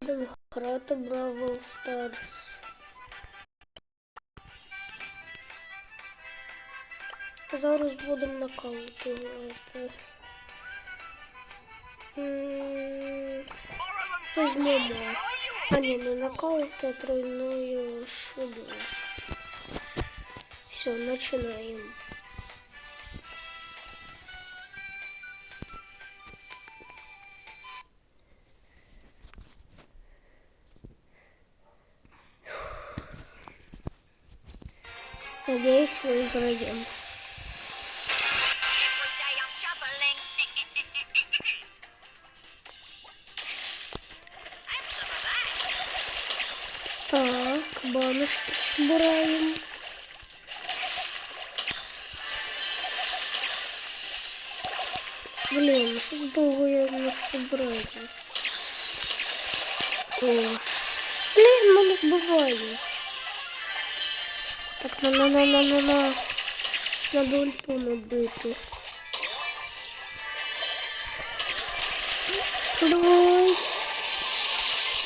будемо грати Бравл Старс. Зараз будемо нокаути грати. М, Візьмемо. А ні, не нокаут, а тройною шубою. Все, починаємо. Надеюсь, мы выиграем. Так, баночки собираем. Блин, ну что за долго я их собрать? О, блин, мы не бывает. Так, на на на на на на Надо ульту набити. Давай.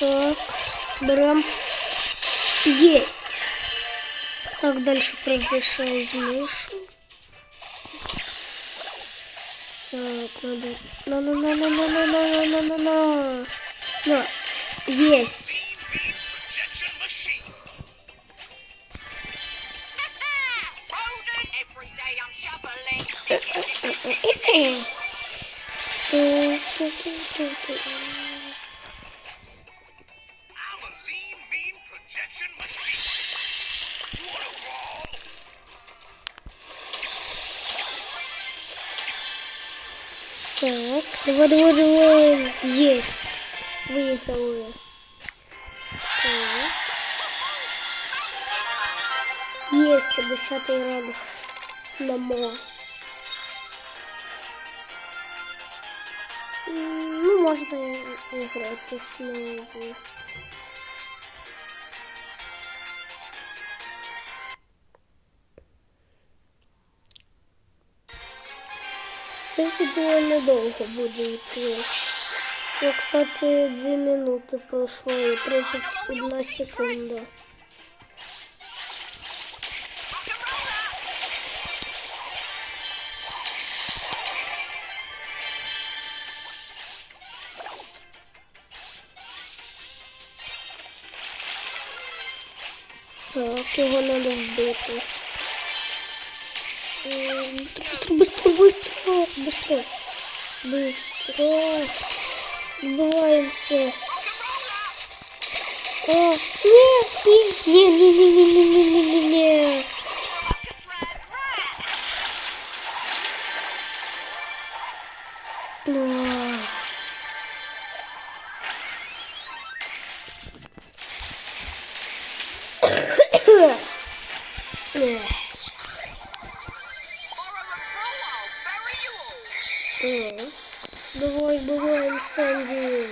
Так, берем. Есть. Так, дальше приглашаю Мишу. Так, надо... На, на, на, на, на, на, на, на, на, на. На. Есть. Так, давай, давай, давай. Есть. Выехали. Так. Есть десятый ранг одному. Ну, играть грати знову. Это довольно долго будет играть. Ну, кстати, две минуты прошло и 31 секунда. Так, його треба вбити. М, Быстро, быстро, быстро, быстро, быстро. Убиваемся. О, нет, не, не, не, не, бы... Эх. Эх. Давай, бываем, Санди.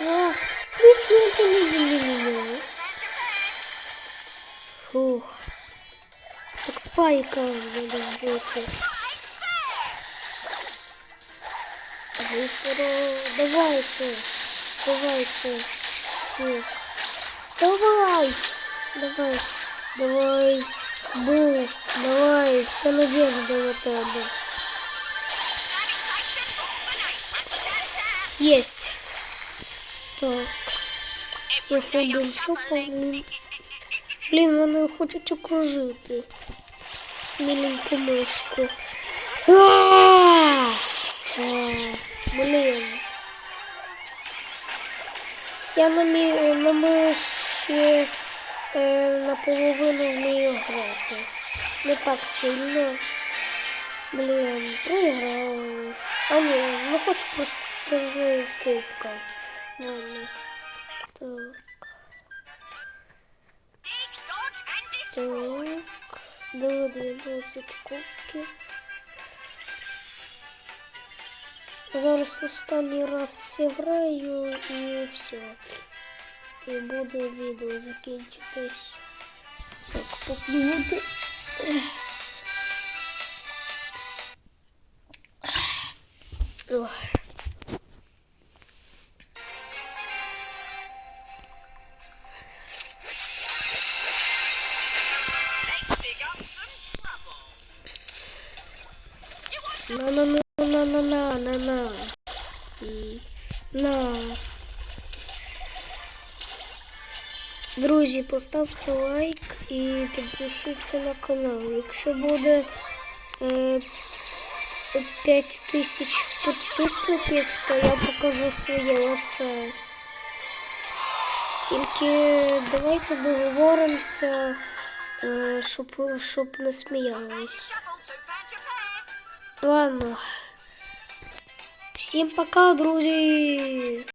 Ох, ну Фух. Так спайка надо выйти. Быстро. Давай-ка. Давай-ка. Всех. Давай! Давай! Давай! Бу! Давай! Вся надежда на тебя. Есть! Так. Я фондом чупаю. Блин, она хочет окружить Миленьку мышку. А! -а! Блин. Я на, ми... на мышь миші е, наполовину вмію грати. Не так сильно. Блін, проіграли. А ні, ну хоч просто кубка. Ладно. Так. Dig, dodge, and destroy. Так. До 12 кубків. Зараз останній раз зіграю і все. И буду відео заканчивать. Так, поп'юти. На-на-на-на-на-на-на-на. На. Друзі, поставте лайк і підпишіться на канал. Якщо буде е, 5 тисяч підписників, то я покажу своє лице. Тільки давайте договоримося, е, щоб, ви- щоб не сміялись. Ладно. Всім пока, друзі!